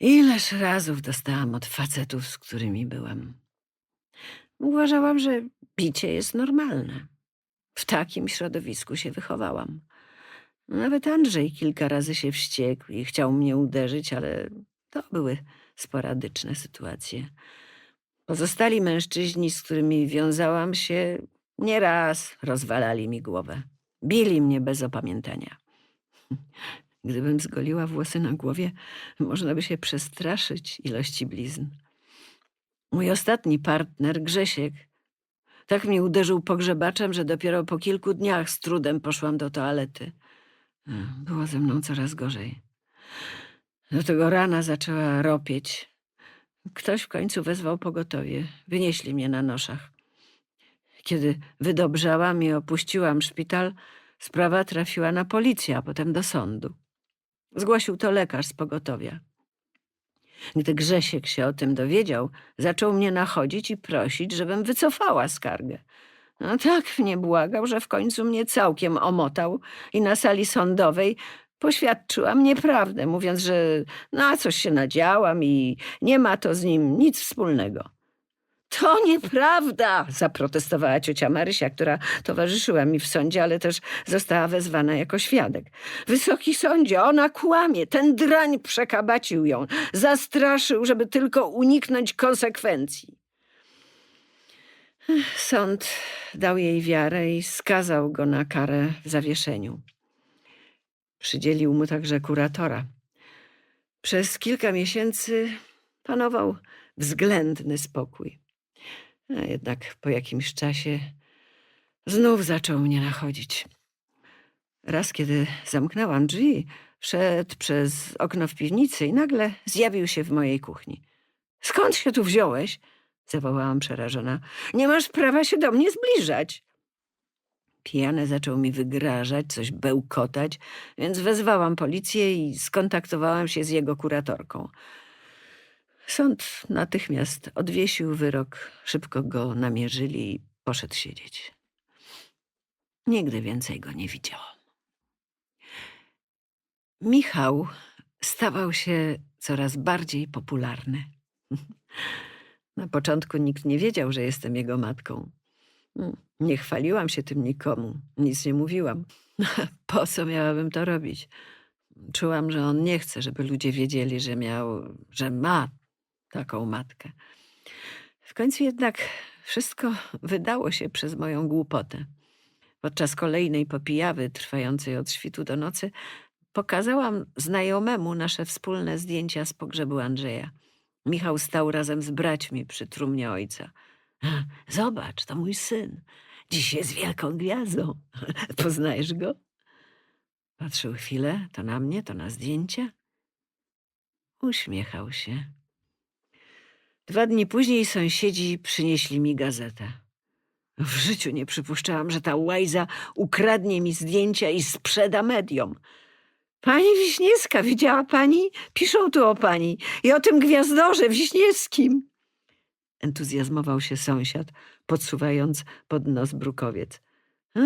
Ileż razów dostałam od facetów, z którymi byłam. Uważałam, że bicie jest normalne. W takim środowisku się wychowałam. Nawet Andrzej kilka razy się wściekł i chciał mnie uderzyć, ale to były sporadyczne sytuacje. Pozostali mężczyźni, z którymi wiązałam się, nieraz rozwalali mi głowę. Bili mnie bez opamiętania. Gdybym zgoliła włosy na głowie, można by się przestraszyć ilości blizn. Mój ostatni partner, Grzesiek, tak mnie uderzył pogrzebaczem, że dopiero po kilku dniach z trudem poszłam do toalety. Było ze mną coraz gorzej. Do tego rana zaczęła ropieć. Ktoś w końcu wezwał pogotowie. Wynieśli mnie na noszach. Kiedy wydobrzałam i opuściłam szpital, sprawa trafiła na policję, a potem do sądu. Zgłosił to lekarz z pogotowia. Gdy Grzesiek się o tym dowiedział, zaczął mnie nachodzić i prosić, żebym wycofała skargę. No tak mnie błagał, że w końcu mnie całkiem omotał i na sali sądowej poświadczyłam nieprawdę, mówiąc, że na coś się nadziałam i nie ma to z nim nic wspólnego. To nieprawda, zaprotestowała ciocia Marysia, która towarzyszyła mi w sądzie, ale też została wezwana jako świadek. Wysoki sądzie, ona kłamie, ten drań przekabacił ją, zastraszył, żeby tylko uniknąć konsekwencji. Sąd dał jej wiarę i skazał go na karę w zawieszeniu. Przydzielił mu także kuratora. Przez kilka miesięcy panował względny spokój. A jednak po jakimś czasie znów zaczął mnie nachodzić. Raz, kiedy zamknęłam drzwi, wszedł przez okno w piwnicy i nagle zjawił się w mojej kuchni. Skąd się tu wziąłeś? zawołałam przerażona. Nie masz prawa się do mnie zbliżać. Pijany zaczął mi wygrażać, coś bełkotać, więc wezwałam policję i skontaktowałam się z jego kuratorką. Sąd natychmiast odwiesił wyrok, szybko go namierzyli i poszedł siedzieć. Nigdy więcej go nie widziałam. Michał stawał się coraz bardziej popularny. Na początku nikt nie wiedział, że jestem jego matką. Mm, Nie chwaliłam się tym nikomu, nic nie mówiłam. Po co miałabym to robić? Czułam, że on nie chce, żeby ludzie wiedzieli, że miał, że ma taką matkę. W końcu jednak wszystko wydało się przez moją głupotę. Podczas kolejnej popijawy, trwającej od świtu do nocy, pokazałam znajomemu nasze wspólne zdjęcia z pogrzebu Andrzeja. Michał stał razem z braćmi przy trumnie ojca. Zobacz, to mój syn. Dziś jest wielką gwiazdą. Poznajesz go? Patrzył chwilę, to na mnie, to na zdjęcia. Uśmiechał się. Dwa dni później sąsiedzi przynieśli mi gazetę. W życiu nie przypuszczałam, że ta łajza ukradnie mi zdjęcia i sprzeda mediom. Pani Wiśniewska, widziała pani? Piszą tu o pani i o tym gwiazdorze Wiśniewskim. Entuzjazmował się sąsiad, podsuwając pod nos brukowiec. A,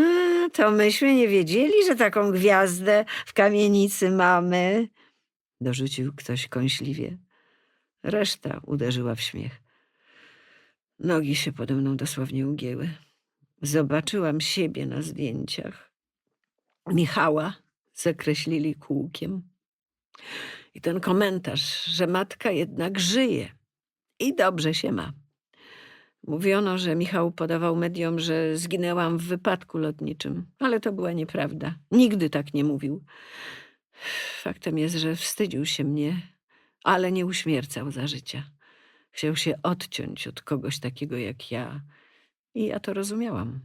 to myśmy nie wiedzieli, że taką gwiazdę w kamienicy mamy, dorzucił ktoś kąśliwie. Reszta uderzyła w śmiech. Nogi się pode mną dosłownie ugięły. Zobaczyłam siebie na zdjęciach. Michała zakreślili kółkiem. I ten komentarz, że matka jednak żyje i dobrze się ma. Mówiono, że Michał podawał mediom, że zginęłam w wypadku lotniczym, ale to była nieprawda. Nigdy tak nie mówił. Faktem jest, że wstydził się mnie, ale nie uśmiercał za życia. Chciał się odciąć od kogoś takiego jak ja. I ja to rozumiałam.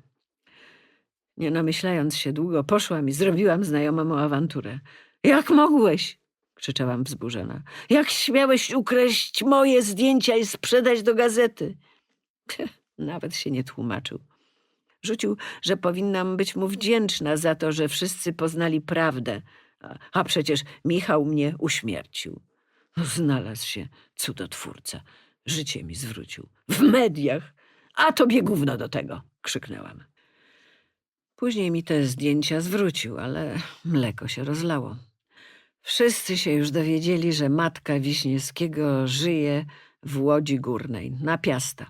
Nie namyślając się długo, poszłam i zrobiłam znajomemu awanturę. Jak mogłeś? krzyczałam wzburzona. Jak śmiałeś ukraść moje zdjęcia i sprzedać do gazety? Nawet się nie tłumaczył. Rzucił, że powinnam być mu wdzięczna za to, że wszyscy poznali prawdę, a, przecież Michał mnie uśmiercił. Znalazł się cudotwórca. Życie mi zwrócił. W mediach. A tobie gówno do tego, krzyknęłam. Później mi te zdjęcia zwrócił, ale mleko się rozlało. Wszyscy się już dowiedzieli, że matka Wiśniewskiego żyje w Łodzi Górnej, na Piasta,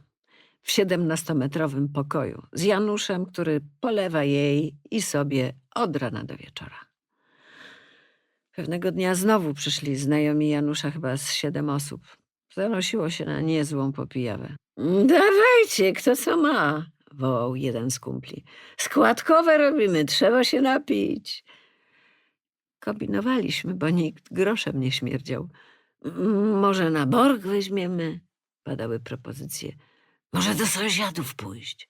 w siedemnastometrowym pokoju, z Januszem, który polewa jej i sobie od rana do wieczora. Pewnego dnia znowu przyszli znajomi Janusza, chyba z siedem osób. Zanosiło się na niezłą popijawę. Dawajcie, kto co ma, wołał jeden z kumpli. Składkowe robimy, trzeba się napić. Kombinowaliśmy, bo nikt groszem nie śmierdział. "M, Może na borg weźmiemy? Padały propozycje. Może do sąsiadów pójść.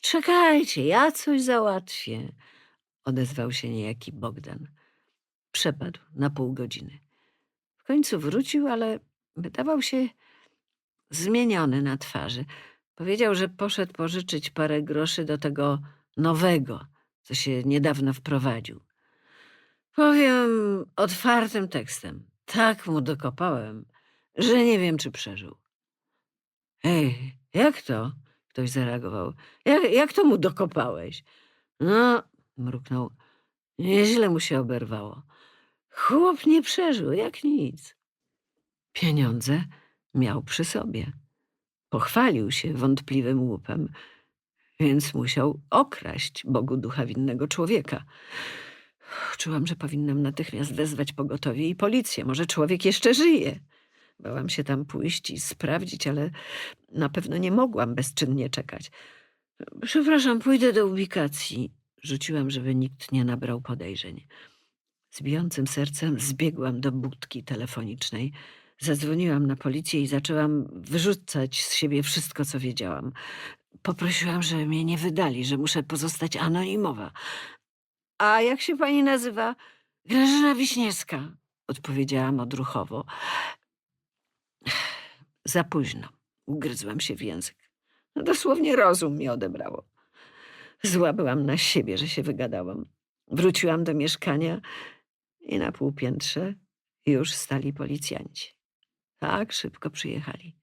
Czekajcie, ja coś załatwię. Odezwał się niejaki Bogdan. Przepadł na pół godziny. W końcu wrócił, ale wydawał się zmieniony na twarzy. Powiedział, że poszedł pożyczyć parę groszy do tego nowego, co się niedawno wprowadził. Powiem otwartym tekstem. Tak mu dokopałem, że nie wiem, czy przeżył. Ej, jak to? Ktoś zareagował. Jak, jak to mu dokopałeś? No, mruknął. Nieźle mu się oberwało. Chłop nie przeżył, jak nic. Pieniądze miał przy sobie. Pochwalił się wątpliwym łupem, więc musiał okraść Bogu ducha winnego człowieka. Czułam, że powinnam natychmiast wezwać pogotowie i policję. Może człowiek jeszcze żyje. Bałam się tam pójść i sprawdzić, ale na pewno nie mogłam bezczynnie czekać. Przepraszam, pójdę do ubikacji. Rzuciłam, żeby nikt nie nabrał podejrzeń. Z bijącym sercem zbiegłam do budki telefonicznej. Zadzwoniłam na policję i zaczęłam wyrzucać z siebie wszystko, co wiedziałam. Poprosiłam, żeby mnie nie wydali, że muszę pozostać anonimowa. A jak się pani nazywa? Grażyna Wiśniewska, odpowiedziałam odruchowo. Za późno. Ugryzłam się w język. Dosłownie rozum mi odebrało. Zła byłam na siebie, że się wygadałam. Wróciłam do mieszkania i na półpiętrze już stali policjanci. Tak szybko przyjechali.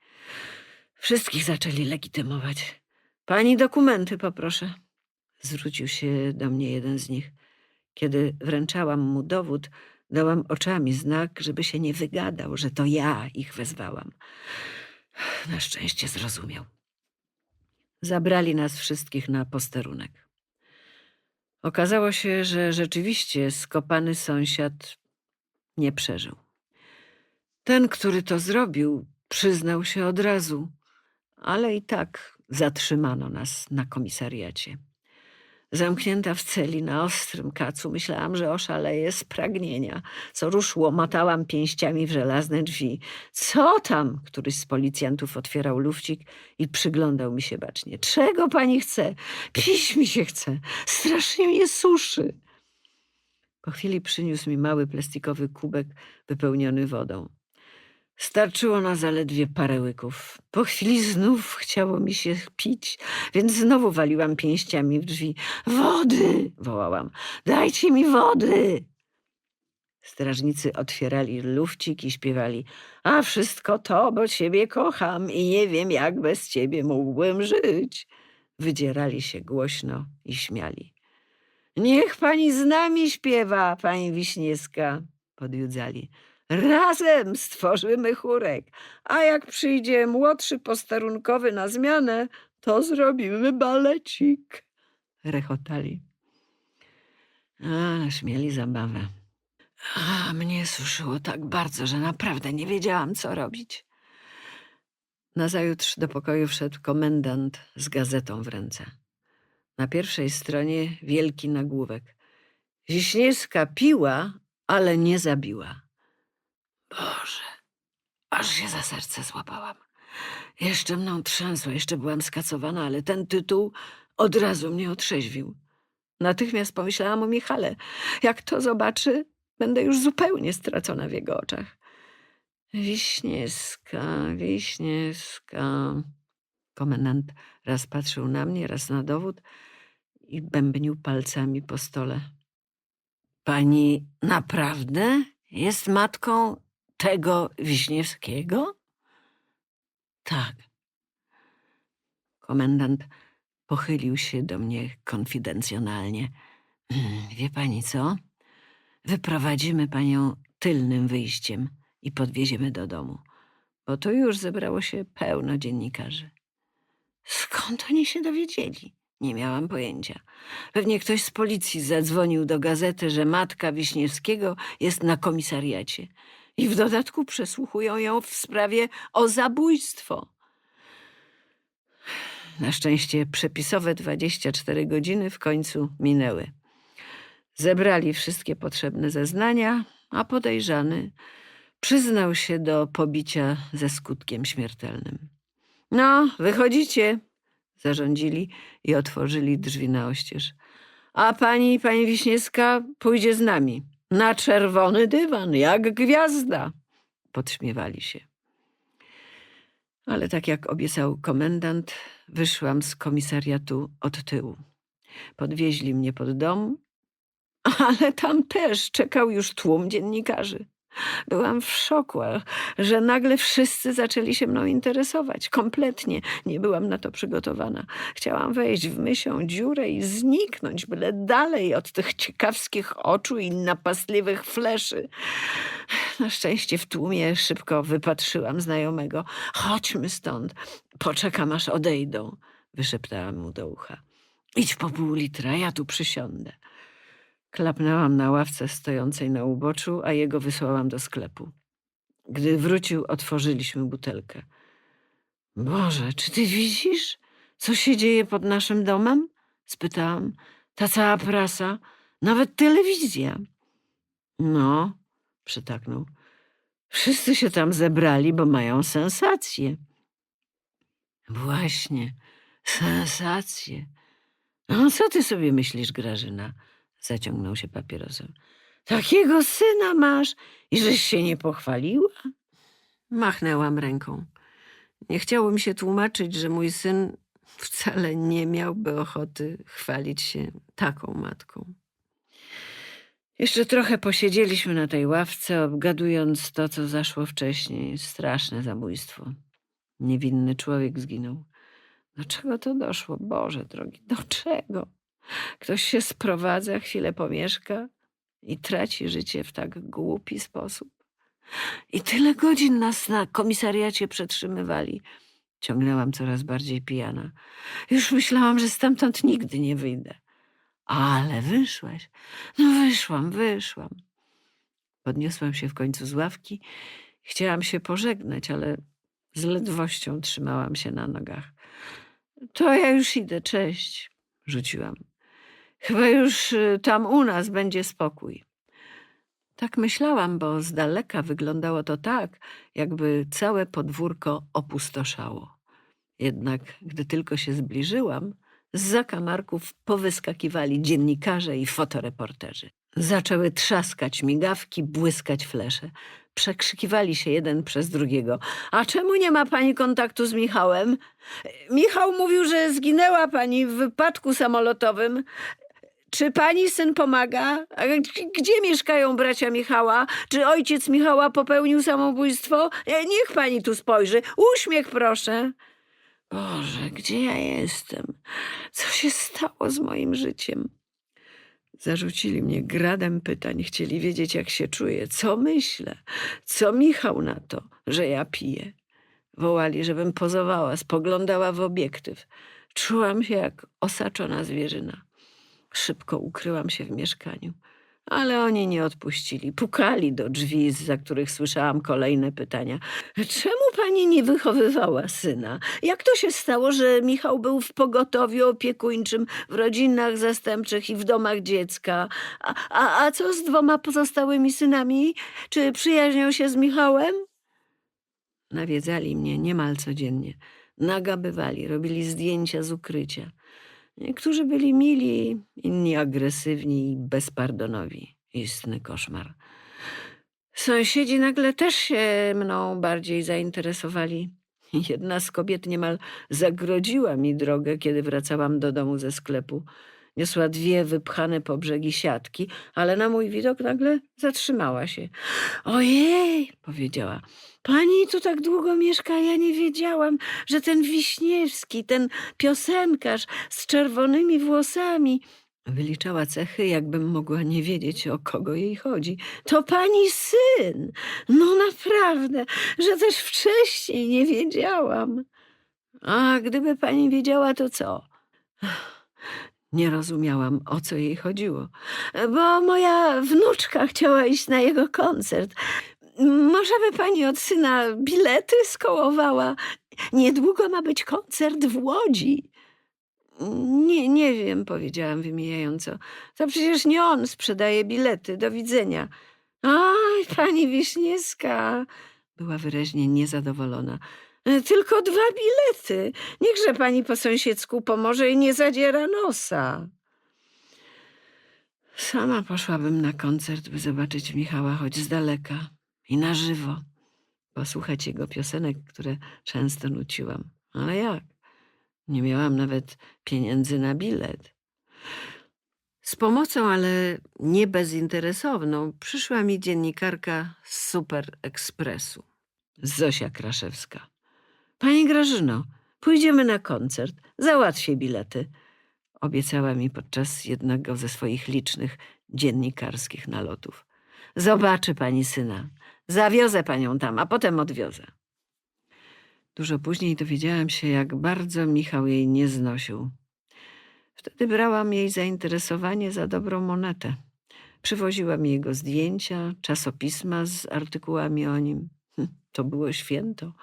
Wszystkich zaczęli legitymować. Pani dokumenty poproszę. Zwrócił się do mnie jeden z nich. Kiedy wręczałam mu dowód, dałam oczami znak, żeby się nie wygadał, że to ja ich wezwałam. Na szczęście zrozumiał. Zabrali nas wszystkich na posterunek. Okazało się, że rzeczywiście skopany sąsiad nie przeżył. Ten, który to zrobił, przyznał się od razu, ale i tak zatrzymano nas na komisariacie. Zamknięta w celi na ostrym kacu, myślałam, że oszaleję z pragnienia. Co ruszło, matałam pięściami w żelazne drzwi. Co tam? Któryś z policjantów otwierał lufcik i przyglądał mi się bacznie. Czego pani chce? Pić mi się chce. Strasznie mnie suszy. Po chwili przyniósł mi mały plastikowy kubek wypełniony wodą. Starczyło na zaledwie parę łyków. Po chwili znów chciało mi się pić, więc znowu waliłam pięściami w drzwi. Wody! wołałam. Dajcie mi wody! Strażnicy otwierali lufcik i śpiewali. A wszystko to, bo ciebie kocham i nie wiem, jak bez ciebie mógłbym żyć. Wydzierali się głośno i śmiali. Niech pani z nami śpiewa, pani Wiśniewska, podjudzali. Razem stworzymy chórek, a jak przyjdzie młodszy posterunkowy na zmianę, to zrobimy balecik. Rechotali. Ależ mieli zabawę. A mnie suszyło tak bardzo, że naprawdę nie wiedziałam, co robić. Nazajutrz do pokoju wszedł komendant z gazetą w ręce. Na pierwszej stronie wielki nagłówek. Wiśniewska piła, ale nie zabiła. Boże, aż się za serce złapałam. Jeszcze mną trzęsło, jeszcze byłam skacowana, ale ten tytuł od razu mnie otrzeźwił. Natychmiast pomyślałam o Michale. Jak to zobaczy, będę już zupełnie stracona w jego oczach. Wiśniewska, Wiśniewska. Komendant raz patrzył na mnie, raz na dowód i bębnił palcami po stole. Pani naprawdę jest matką tego Wiśniewskiego? Tak. Komendant pochylił się do mnie konfidencjonalnie. "Mm, Wie pani co? Wyprowadzimy panią tylnym wyjściem i podwieziemy do domu, bo tu już zebrało się pełno dziennikarzy. Skąd oni się dowiedzieli? Nie miałam pojęcia. Pewnie ktoś z policji zadzwonił do gazety, że matka Wiśniewskiego jest na komisariacie i w dodatku przesłuchują ją w sprawie o zabójstwo. Na szczęście przepisowe 24 godziny w końcu minęły. Zebrali wszystkie potrzebne zeznania, a podejrzany przyznał się do pobicia ze skutkiem śmiertelnym. No, wychodzicie, zarządzili i otworzyli drzwi na oścież. A pani, pani Wiśniewska, pójdzie z nami. Na czerwony dywan, jak gwiazda. Podśmiewali się. Ale tak jak obiecał komendant, wyszłam z komisariatu od tyłu. Podwieźli mnie pod dom, ale tam też czekał już tłum dziennikarzy. Byłam w szoku, że nagle wszyscy zaczęli się mną interesować. Kompletnie nie byłam na to przygotowana. Chciałam wejść w mysią dziurę i zniknąć, byle dalej od tych ciekawskich oczu i napastliwych fleszy. Na szczęście w tłumie szybko wypatrzyłam znajomego. Chodźmy stąd, poczekam aż odejdą, wyszeptałam mu do ucha. Idź po pół litra, ja tu przysiądę. Klapnęłam na ławce stojącej na uboczu, a jego wysłałam do sklepu. Gdy wrócił, otworzyliśmy butelkę. Boże, czy ty widzisz, co się dzieje pod naszym domem? spytałam. Ta cała prasa, nawet telewizja. No, przytaknął. Wszyscy się tam zebrali, bo mają sensację. Właśnie, sensację. No, co ty sobie myślisz, Grażyna? Zaciągnął się papierosem. Takiego syna masz i żeś się nie pochwaliła? Machnęłam ręką. Nie chciało mi się tłumaczyć, że mój syn wcale nie miałby ochoty chwalić się taką matką. Jeszcze trochę posiedzieliśmy na tej ławce, obgadując to, co zaszło wcześniej. Straszne zabójstwo. Niewinny człowiek zginął. Do czego to doszło? Boże drogi, do czego? Ktoś się sprowadza, chwilę pomieszka i traci życie w tak głupi sposób. I tyle godzin nas na komisariacie przetrzymywali. Ciągnęłam coraz bardziej pijana. Już myślałam, że stamtąd nigdy nie wyjdę. Ale wyszłaś. No wyszłam, wyszłam. Podniosłam się w końcu z ławki. Chciałam się pożegnać, ale z ledwością trzymałam się na nogach. To ja już idę, cześć, rzuciłam. Chyba już y, tam u nas będzie spokój. Tak myślałam, bo z daleka wyglądało to tak, jakby całe podwórko opustoszało. Jednak gdy tylko się zbliżyłam, z zakamarków powyskakiwali dziennikarze i fotoreporterzy. Zaczęły trzaskać migawki, błyskać flesze. Przekrzykiwali się jeden przez drugiego. A czemu nie ma pani kontaktu z Michałem? Michał mówił, że zginęła pani w wypadku samolotowym. Czy pani syn pomaga? Gdzie mieszkają bracia Michała? Czy ojciec Michała popełnił samobójstwo? E, Niech pani tu spojrzy. Uśmiech, proszę. Boże, gdzie ja jestem? Co się stało z moim życiem? Zarzucili mnie gradem pytań, chcieli wiedzieć, jak się czuję, co myślę, co Michał na to, że ja piję. Wołali, żebym pozowała, spoglądała w obiektyw. Czułam się jak osaczona zwierzyna. Szybko ukryłam się w mieszkaniu, ale oni nie odpuścili. Pukali do drzwi, za których słyszałam kolejne pytania. Czemu pani nie wychowywała syna? Jak to się stało, że Michał był w pogotowiu opiekuńczym, w rodzinach zastępczych i w domach dziecka? A, a, a co z dwoma pozostałymi synami? Czy przyjaźnią się z Michałem? Nawiedzali mnie niemal codziennie. Nagabywali, robili zdjęcia z ukrycia. Niektórzy byli mili, inni agresywni i bezpardonowi. Istny koszmar. Sąsiedzi nagle też się mną bardziej zainteresowali. Jedna z kobiet niemal zagrodziła mi drogę, kiedy wracałam do domu ze sklepu. Niosła dwie wypchane po brzegi siatki, ale na mój widok nagle zatrzymała się. Ojej, powiedziała. Pani tu tak długo mieszka, ja nie wiedziałam, że ten Wiśniewski, ten piosenkarz z czerwonymi włosami. Wyliczała cechy, jakbym mogła nie wiedzieć, o kogo jej chodzi. To pani syn! No naprawdę, że też wcześniej nie wiedziałam. A gdyby pani wiedziała, to co? Nie rozumiałam, o co jej chodziło, bo moja wnuczka chciała iść na jego koncert. Może by pani od syna bilety skołowała? Niedługo ma być koncert w Łodzi. Nie, nie wiem, powiedziałam wymijająco. To przecież nie on sprzedaje bilety. Do widzenia. Aj, pani Wiśniewska, była wyraźnie niezadowolona. "E, Tylko dwa bilety. Niechże pani po sąsiedzku pomoże i nie zadziera nosa. Sama poszłabym na koncert, by zobaczyć Michała choć z daleka i na żywo. Posłuchać jego piosenek, które często nuciłam. Ale jak? Nie miałam nawet pieniędzy na bilet. Z pomocą, ale nie bezinteresowną, przyszła mi dziennikarka z Super Expressu, Zosia Kraszewska. Pani Grażyno, pójdziemy na koncert, załatwię bilety. Obiecała mi podczas jednego ze swoich licznych dziennikarskich nalotów. Zobaczy pani syna. Zawiozę panią tam, a potem odwiozę. Dużo później dowiedziałam się, jak bardzo Michał jej nie znosił. Wtedy brałam jej zainteresowanie za dobrą monetę. Przywoziła mi jego zdjęcia, czasopisma z artykułami o nim. To było święto.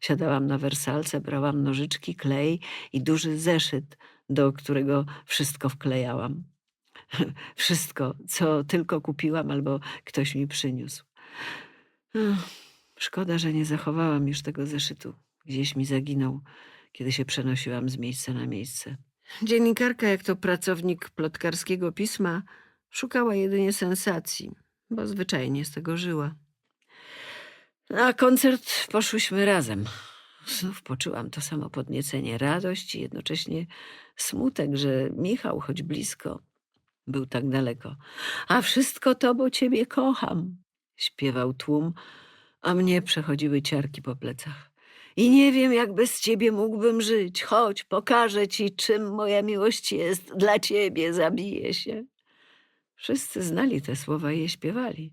Siadałam na wersalce, brałam nożyczki, klej i duży zeszyt, do którego wszystko wklejałam. Wszystko, co tylko kupiłam albo ktoś mi przyniósł. Szkoda, że nie zachowałam już tego zeszytu. Gdzieś mi zaginął, kiedy się przenosiłam z miejsca na miejsce. Dziennikarka, jak to pracownik plotkarskiego pisma, szukała jedynie sensacji, bo zwyczajnie z tego żyła. Na koncert poszłyśmy razem. Znów poczułam to samo podniecenie, radość i jednocześnie smutek, że Michał, choć blisko, był tak daleko. A wszystko to, bo ciebie kocham, śpiewał tłum, a mnie przechodziły ciarki po plecach. I nie wiem, jak bez ciebie mógłbym żyć. Chodź, pokażę ci, czym moja miłość jest. Dla ciebie zabiję się. Wszyscy znali te słowa i je śpiewali.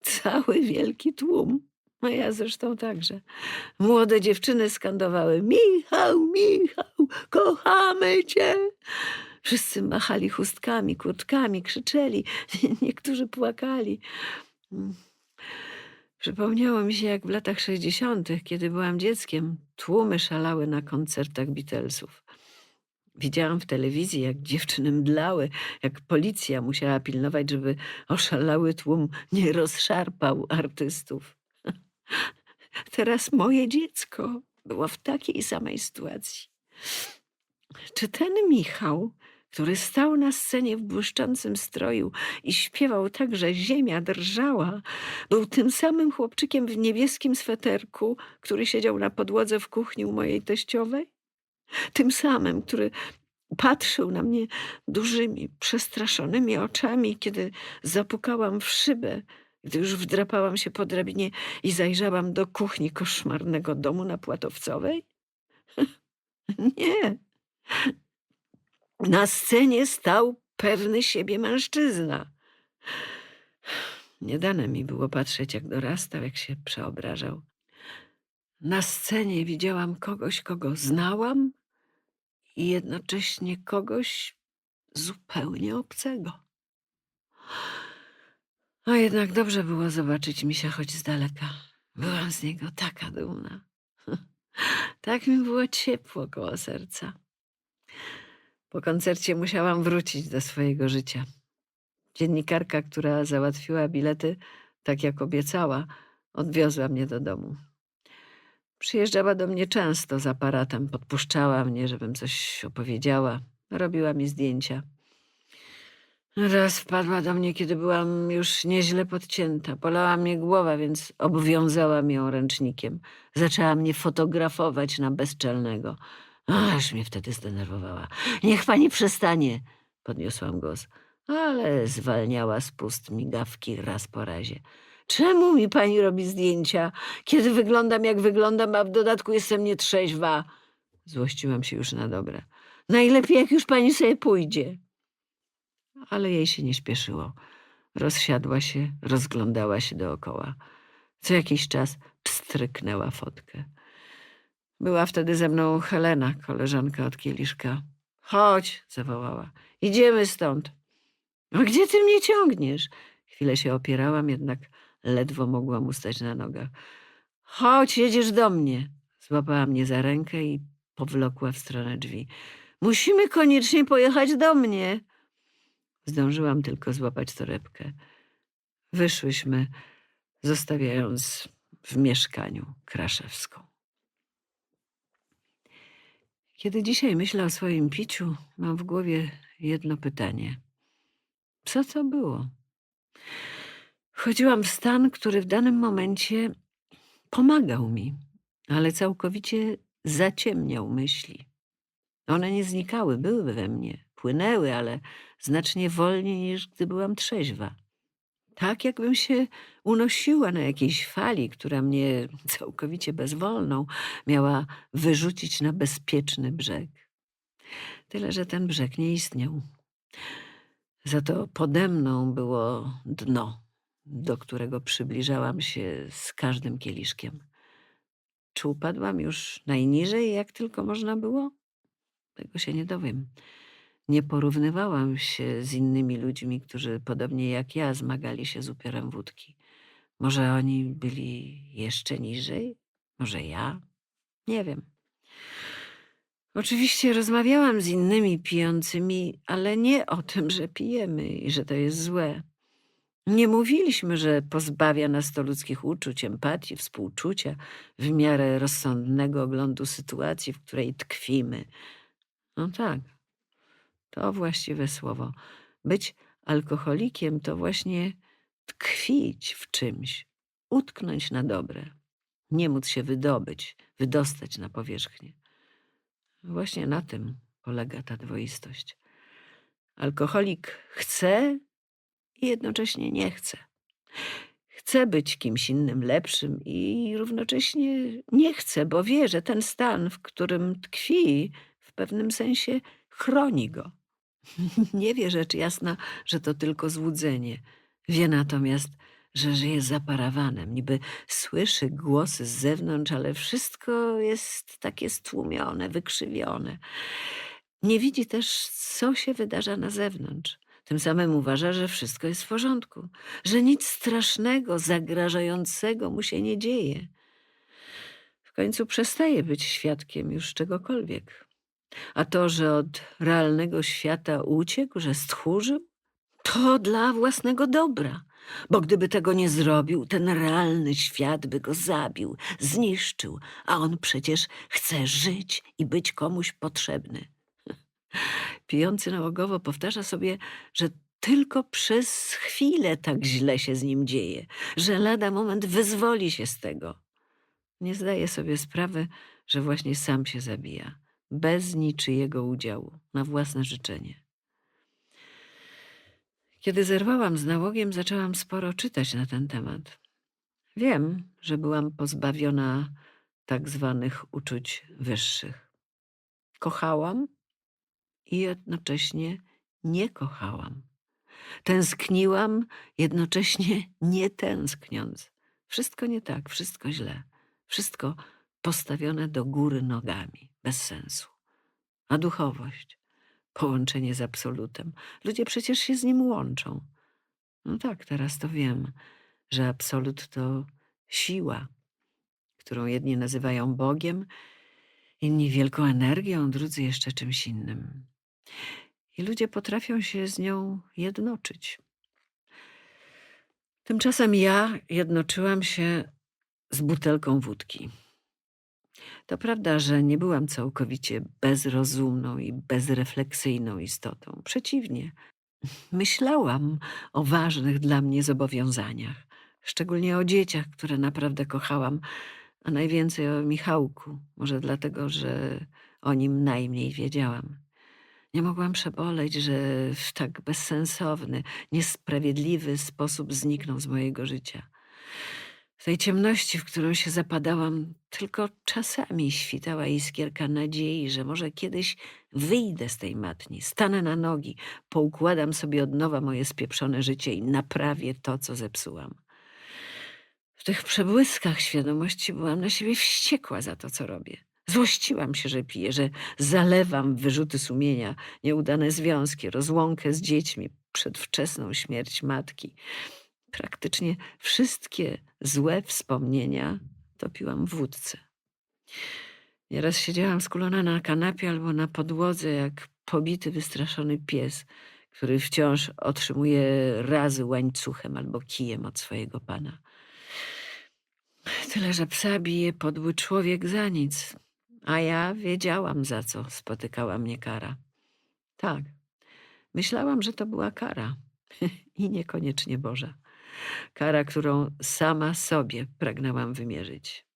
Cały wielki tłum. A ja zresztą także. Młode dziewczyny skandowały: Michał, Michał, kochamy cię. Wszyscy machali chustkami, kurtkami, krzyczeli. Niektórzy płakali. Mm. Przypomniało mi się, jak w latach 60., kiedy byłam dzieckiem, tłumy szalały na koncertach Beatlesów. Widziałam w telewizji, jak dziewczyny mdlały, jak policja musiała pilnować, żeby oszalały tłum nie rozszarpał artystów. Teraz moje dziecko było w takiej samej sytuacji. Czy ten Michał, który stał na scenie w błyszczącym stroju i śpiewał tak, że ziemia drżała, był tym samym chłopczykiem w niebieskim sweterku, który siedział na podłodze w kuchni u mojej teściowej? Tym samym, który patrzył na mnie dużymi, przestraszonymi oczami, kiedy zapukałam w szybę, gdy już wdrapałam się po drabinie i zajrzałam do kuchni koszmarnego domu na Płatowcowej? Nie. Na scenie stał pewny siebie mężczyzna. Nie dane mi było patrzeć, jak dorastał, jak się przeobrażał. Na scenie widziałam kogoś, kogo znałam i jednocześnie kogoś zupełnie obcego. A jednak dobrze było zobaczyć misia choć z daleka. Byłam z niego taka dumna. Tak mi było ciepło koło serca. Po koncercie musiałam wrócić do swojego życia. Dziennikarka, która załatwiła bilety, tak jak obiecała, odwiozła mnie do domu. Przyjeżdżała do mnie często z aparatem, podpuszczała mnie, żebym coś opowiedziała, robiła mi zdjęcia. Raz wpadła do mnie, kiedy byłam już nieźle podcięta. Polała mnie głowa, więc obwiązałam ją ręcznikiem. Zaczęła mnie fotografować na bezczelnego. Aż mnie wtedy zdenerwowała. Niech pani przestanie, podniosłam głos, ale zwalniała z pust migawki raz po razie. Czemu mi pani robi zdjęcia, kiedy wyglądam jak wyglądam, a w dodatku jestem nietrzeźwa? Złościłam się już na dobre. Najlepiej, jak już pani sobie pójdzie. Ale jej się nie śpieszyło. Rozsiadła się, rozglądała się dookoła. Co jakiś czas pstryknęła fotkę. Była wtedy ze mną Helena, koleżanka od kieliszka. Chodź, zawołała. Idziemy stąd. A gdzie ty mnie ciągniesz? Chwilę się opierałam, jednak ledwo mogłam ustać na nogach. Chodź, jedziesz do mnie. Złapała mnie za rękę i powlokła w stronę drzwi. Musimy koniecznie pojechać do mnie. Zdążyłam tylko złapać torebkę. Wyszłyśmy, zostawiając w mieszkaniu Kraszewską. Kiedy dzisiaj myślę o swoim piciu, mam w głowie jedno pytanie. Co to było? Wchodziłam w stan, który w danym momencie pomagał mi, ale całkowicie zaciemniał myśli. One nie znikały, były we mnie, płynęły, ale znacznie wolniej niż gdy byłam trzeźwa. Tak, jakbym się unosiła na jakiejś fali, która mnie całkowicie bezwolną miała wyrzucić na bezpieczny brzeg. Tyle, że ten brzeg nie istniał. Za to pode mną było dno, do którego przybliżałam się z każdym kieliszkiem. Czy upadłam już najniżej, jak tylko można było? Tego się nie dowiem. Nie porównywałam się z innymi ludźmi, którzy podobnie jak ja zmagali się z upiorem wódki. Może oni byli jeszcze niżej? Może ja? Nie wiem. Oczywiście rozmawiałam z innymi pijącymi, ale nie o tym, że pijemy i że to jest złe. Nie mówiliśmy, że pozbawia nas to ludzkich uczuć, empatii, współczucia w miarę rozsądnego oglądu sytuacji, w której tkwimy. No tak, to właściwe słowo. Być alkoholikiem to właśnie tkwić w czymś, utknąć na dobre, nie móc się wydobyć, wydostać na powierzchnię. Właśnie na tym polega ta dwoistość. Alkoholik chce i jednocześnie nie chce. Chce być kimś innym lepszym i równocześnie nie chce, bo wie, że ten stan, w którym tkwi, w pewnym sensie chroni go. Nie wie rzecz jasna, że to tylko złudzenie. Wie natomiast, że żyje za parawanem, niby słyszy głosy z zewnątrz, ale wszystko jest takie stłumione, wykrzywione. Nie widzi też, co się wydarza na zewnątrz. Tym samym uważa, że wszystko jest w porządku, że nic strasznego, zagrażającego mu się nie dzieje. W końcu przestaje być świadkiem już czegokolwiek. A to, że od realnego świata uciekł, że stchórzył, to dla własnego dobra. Bo gdyby tego nie zrobił, ten realny świat by go zabił, zniszczył, a on przecież chce żyć i być komuś potrzebny. Pijący nałogowo powtarza sobie, że tylko przez chwilę tak źle się z nim dzieje, że lada moment wyzwoli się z tego. Nie zdaje sobie sprawy, że właśnie sam się zabija, bez niczyjego udziału, na własne życzenie. Kiedy zerwałam z nałogiem, zaczęłam sporo czytać na ten temat. Wiem, że byłam pozbawiona tak zwanych uczuć wyższych. Kochałam i jednocześnie nie kochałam. Tęskniłam, jednocześnie nie tęskniąc. Wszystko nie tak, wszystko źle. Wszystko postawione do góry nogami, bez sensu. A duchowość, połączenie z absolutem. Ludzie przecież się z nim łączą. No tak, teraz to wiem, że absolut to siła, którą jedni nazywają Bogiem, inni wielką energią, drudzy jeszcze czymś innym. I ludzie potrafią się z nią jednoczyć. Tymczasem ja jednoczyłam się z butelką wódki. To prawda, że nie byłam całkowicie bezrozumną i bezrefleksyjną istotą. Przeciwnie, myślałam o ważnych dla mnie zobowiązaniach, szczególnie o dzieciach, które naprawdę kochałam, a najwięcej o Michałku, może dlatego, że o nim najmniej wiedziałam. Nie mogłam przeboleć, że w tak bezsensowny, niesprawiedliwy sposób zniknął z mojego życia. W tej ciemności, w którą się zapadałam, tylko czasami świtała iskierka nadziei, że może kiedyś wyjdę z tej matni, stanę na nogi, poukładam sobie od nowa moje spieprzone życie i naprawię to, co zepsułam. W tych przebłyskach świadomości byłam na siebie wściekła za to, co robię. Złościłam się, że piję, że zalewam wyrzuty sumienia, nieudane związki, rozłąkę z dziećmi, przedwczesną śmierć matki. Praktycznie wszystkie złe wspomnienia topiłam w wódce. Nieraz siedziałam skulona na kanapie albo na podłodze, jak pobity, wystraszony pies, który wciąż otrzymuje razy łańcuchem albo kijem od swojego pana. Tyle, że psa bije podły człowiek za nic, a ja wiedziałam, za co spotykała mnie kara. Tak, myślałam, że to była kara i niekoniecznie Boża. Kara, którą sama sobie pragnęłam wymierzyć.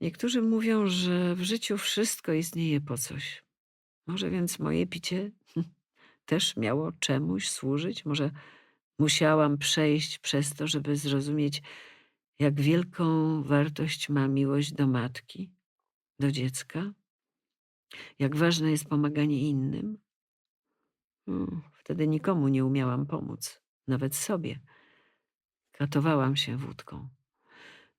Niektórzy mówią, że w życiu wszystko istnieje po coś. Może więc moje picie też miało czemuś służyć? Może musiałam przejść przez to, żeby zrozumieć, jak wielką wartość ma miłość do matki, do dziecka? Jak ważne jest pomaganie innym? Hmm, Wtedy nikomu nie umiałam pomóc, nawet sobie. Katowałam się wódką.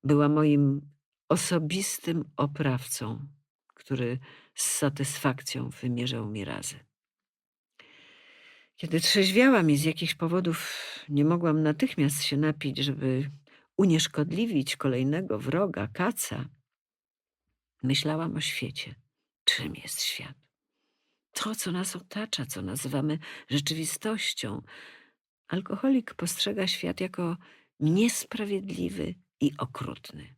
Była moim osobistym oprawcą, który z satysfakcją wymierzał mi razy. Kiedy trzeźwiałam i z jakichś powodów nie mogłam natychmiast się napić, żeby unieszkodliwić kolejnego wroga, kaca, myślałam o świecie. Czym jest świat? To, co nas otacza, co nazywamy rzeczywistością. Alkoholik postrzega świat jako niesprawiedliwy i okrutny.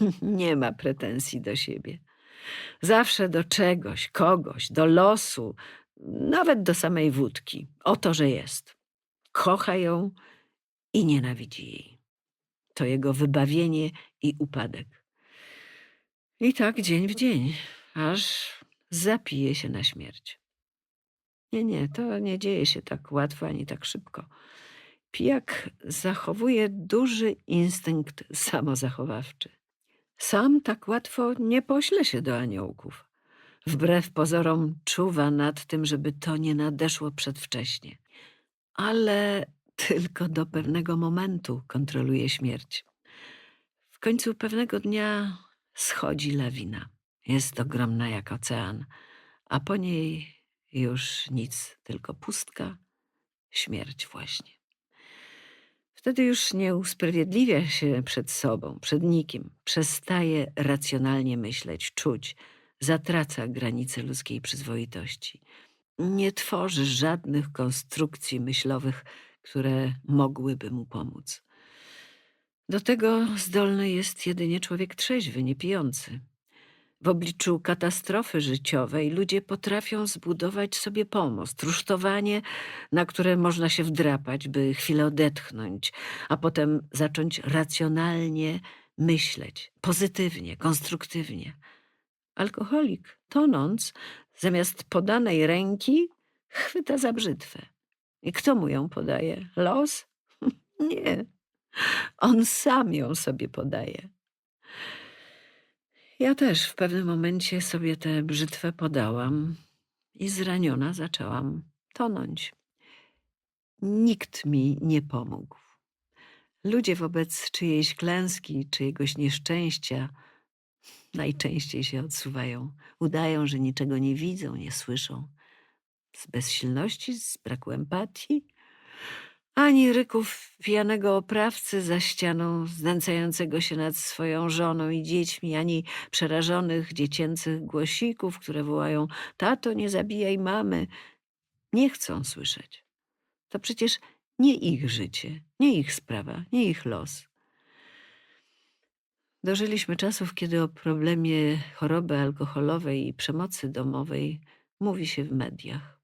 Nie ma pretensji do siebie. Zawsze do czegoś, kogoś, do losu, nawet do samej wódki. O to, że jest. Kocha ją i nienawidzi jej. To jego wybawienie i upadek. I tak dzień w dzień, aż zapije się na śmierć. Nie, nie, to nie dzieje się tak łatwo ani tak szybko. Pijak zachowuje duży instynkt samozachowawczy. Sam tak łatwo nie pośle się do aniołków. Wbrew pozorom czuwa nad tym, żeby to nie nadeszło przedwcześnie. Ale tylko do pewnego momentu kontroluje śmierć. W końcu pewnego dnia schodzi lawina. Jest ogromna jak ocean, a po niej już nic, tylko pustka, śmierć właśnie. Wtedy już nie usprawiedliwia się przed sobą, przed nikim, przestaje racjonalnie myśleć, czuć, zatraca granice ludzkiej przyzwoitości. Nie tworzy żadnych konstrukcji myślowych, które mogłyby mu pomóc. Do tego zdolny jest jedynie człowiek trzeźwy, niepijący. W obliczu katastrofy życiowej ludzie potrafią zbudować sobie pomost, rusztowanie, na które można się wdrapać, by chwilę odetchnąć, a potem zacząć racjonalnie myśleć, pozytywnie, konstruktywnie. Alkoholik, tonąc, zamiast podanej ręki, chwyta za brzytwę. I kto mu ją podaje? Los? Nie. On sam ją sobie podaje. Ja też w pewnym momencie sobie tę brzytwę podałam i zraniona zaczęłam tonąć. Nikt mi nie pomógł. Ludzie wobec czyjejś klęski, czyjegoś nieszczęścia najczęściej się odsuwają, udają, że niczego nie widzą, nie słyszą. Z bezsilności, z braku empatii, ani ryków pijanego oprawcy za ścianą, znęcającego się nad swoją żoną i dziećmi, ani przerażonych dziecięcych głosików, które wołają: Tato, nie zabijaj mamy. Nie chcą słyszeć. To przecież nie ich życie, nie ich sprawa, nie ich los. Dożyliśmy czasów, kiedy o problemie choroby alkoholowej i przemocy domowej mówi się w mediach.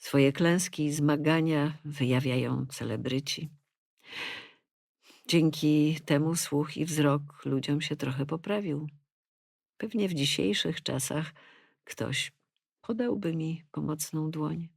Swoje klęski i zmagania wyjawiają celebryci. Dzięki temu słuch i wzrok ludziom się trochę poprawił. Pewnie w dzisiejszych czasach ktoś podałby mi pomocną dłoń.